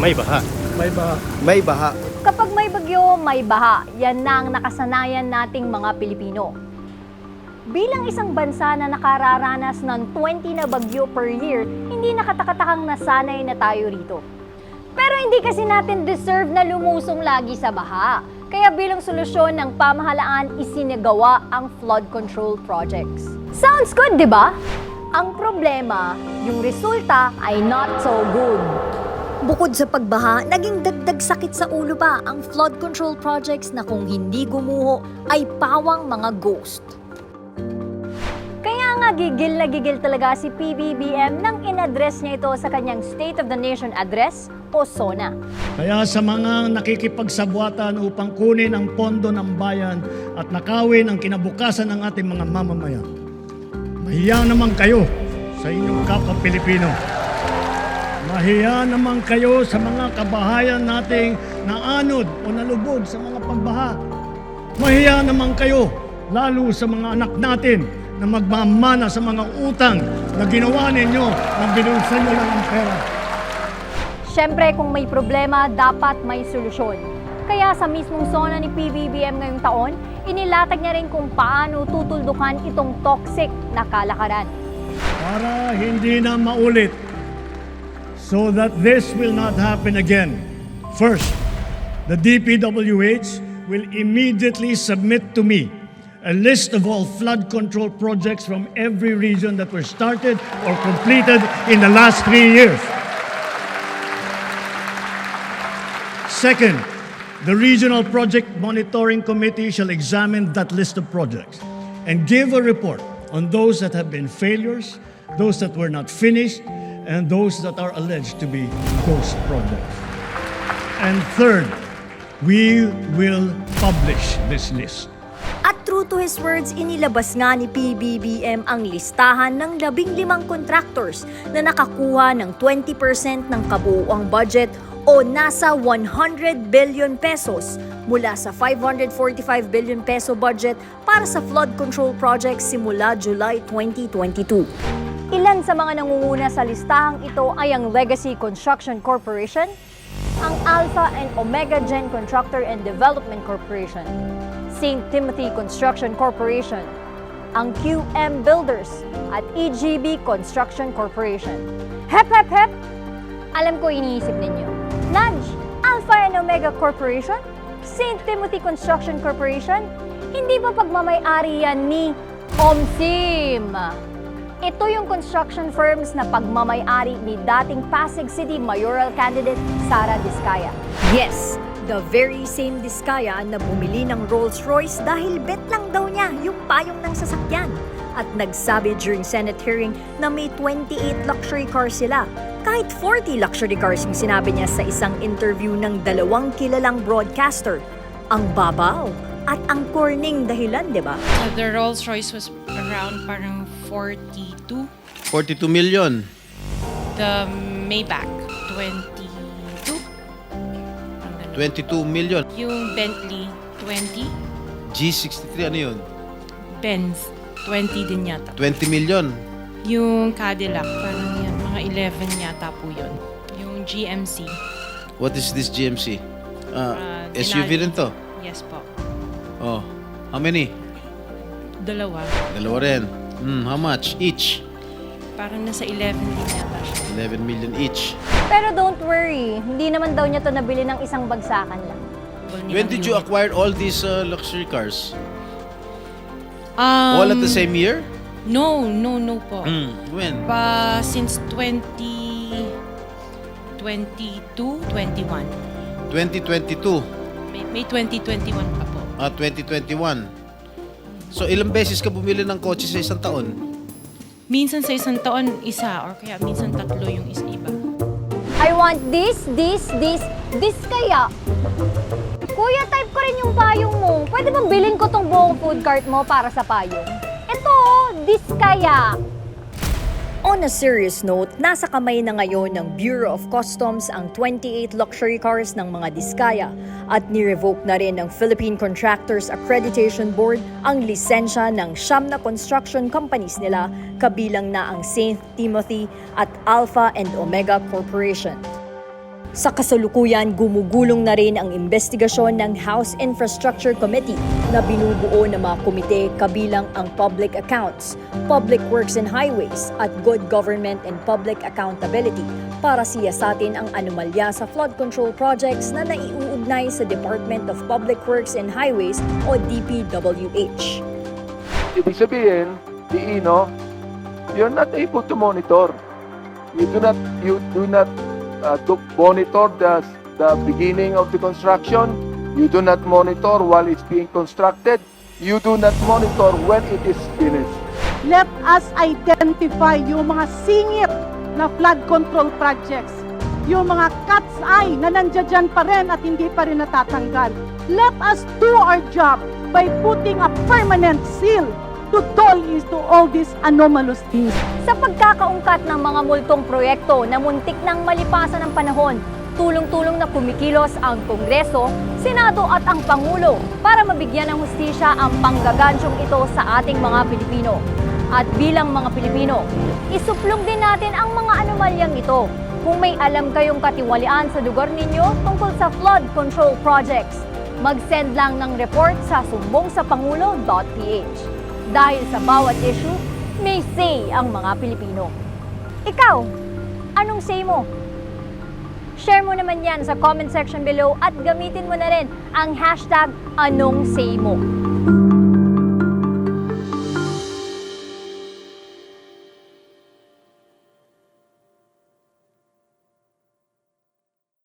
May baha. May ba? May baha. Kapag may bagyo, may baha. Yan na ang nakasanayan nating mga Pilipino. Bilang isang bansa na nakararanas ng 20 na bagyo per year, hindi nakatakatakang nasanay na tayo rito. Pero hindi kasi natin deserve na lumusong lagi sa baha. Kaya bilang solusyon ng pamahalaan, isinagawa ang flood control projects. Sounds good, di ba? Ang problema, yung resulta ay not so good. Bukod sa pagbaha, naging dagdag sakit sa ulo pa ang flood control projects na kung hindi gumuho ay pawang mga ghost. Kaya nga gigil na gigil talaga si PBBM nang inaddress niya ito sa kanyang State of the Nation Address o SONA. Kaya sa mga nakikipagsabwatan upang kunin ang pondo ng bayan at nakawin ang kinabukasan ng ating mga mamamayan, mahiya naman kayo sa inyong kapwa Pilipino. Mahiya naman kayo sa mga kabahayan nating naanod o nalubog sa mga pagbaha. Mahiya naman kayo lalo sa mga anak natin na magmamana sa mga utang na ginawa ninyo na binulsan nyo lang ang pera. Siyempre, kung may problema, dapat may solusyon. Kaya sa mismong SONA ni PBBM ngayong taon, inilatag niya rin kung paano tutuldukan itong toxic na kalakaran. para hindi na maulit so that this will not happen again. First, the DPWH will immediately submit to me a list of all flood control projects from every region that were started or completed in the last three years. Second, the Regional Project Monitoring Committee shall examine that list of projects and give a report on those that have been failures, those that were not finished, and those that are alleged to be ghost projects. And third, we will publish this list. At true to his words, inilabas nga ni PBBM ang listahan ng labing limang contractors na nakakuha ng 20% ng kabuuang budget o nasa 100 billion pesos mula sa 545 billion peso budget para sa flood control projects simula July 2022. Ilan sa mga nangunguna sa listahang ito ay ang Legacy Construction Corporation, ang Alpha and Omega Gen Contractor and Development Corporation, St. Timothy Construction Corporation, ang QM Builders at EGB Construction Corporation. Hep, hep, hep! Alam ko iniisip ninyo. Nudge, Alpha and Omega Corporation, St. Timothy Construction Corporation, hindi ba pagmamayari yan ni OMSIM? Ito yung construction firms na pagmamayari ni dating Pasig City mayoral candidate Sara Diskaya. Yes, the very same Diskaya na bumili ng Rolls-Royce dahil bet lang daw niya yung payong ng sasakyan. At nagsabi during Senate hearing na may 28 luxury cars sila. Kahit 40 luxury cars yung sinabi niya sa isang interview ng dalawang kilalang broadcaster. Ang babaw at ang corning dahilan, di ba? So the Rolls Royce was around parang 42. 42 million. The Maybach, 22. Parang ganun. 22 million. Yung Bentley, 20. G63 ano yun? Benz, 20 din yata. 20 million. Yung Cadillac, parang yan, mga 11 yata po yun. Yung GMC, What is this GMC? Ah, Ah, SUV rin to. yes po. Oh. How many? Dalawa. Dalawa rin. Hmm, how much each? Parang nasa 11 din yata siya. 11 million each. Pero don't worry, hindi naman daw niya to nabili ng isang bagsakan lang. Well, When did you acquire all these uh, luxury cars? Um, all at the same year? No, no, no po. Hmm. When? Pa since 20 22, 21. 2022. May, may 2021 pa po. Ah, 2021. So, ilang beses ka bumili ng kotse sa isang taon? Minsan sa isang taon, isa or kaya minsan tatlo yung is iba. I want this, this, this, this kaya. Kuya, type ko rin yung payong mo. Pwede bang bilhin ko tong buong food cart mo para sa payong? Ito, this kaya. On a serious note, nasa kamay na ngayon ng Bureau of Customs ang 28 luxury cars ng mga Diskaya at ni-revoke na rin ng Philippine Contractors Accreditation Board ang lisensya ng siyam na construction companies nila kabilang na ang St. Timothy at Alpha and Omega Corporation. Sa kasalukuyan, gumugulong na rin ang investigasyon ng House Infrastructure Committee na binubuo ng mga komite kabilang ang Public Accounts, Public Works and Highways at Good Government and Public Accountability para siyasatin ang anomalya sa flood control projects na naiuugnay sa Department of Public Works and Highways o DPWH. Ibig sabihin, di no, you're not able to monitor. You do not you do not uh, to monitor the the beginning of the construction. You do not monitor while it's being constructed. You do not monitor when it is finished. let us identify yung mga singit na flood control projects. Yung mga cat's eye na nandiyan pa rin at hindi pa rin natatanggal. Let us do our job by putting a permanent seal to toll into all these anomalous things. Sa pagkakaungkat ng mga multong proyekto na muntik nang malipasan ng panahon, tulong-tulong na kumikilos ang Kongreso, Senado at ang Pangulo para mabigyan ng hustisya ang panggagansyong ito sa ating mga Pilipino. At bilang mga Pilipino, isuplong din natin ang mga anomalyang ito. Kung may alam kayong katiwalian sa lugar ninyo tungkol sa flood control projects, mag-send lang ng report sa sumbongsapangulo.ph. Dahil sa bawat issue, may say ang mga Pilipino. Ikaw, anong say mo? Share mo naman yan sa comment section below at gamitin mo na rin ang hashtag anong say mo.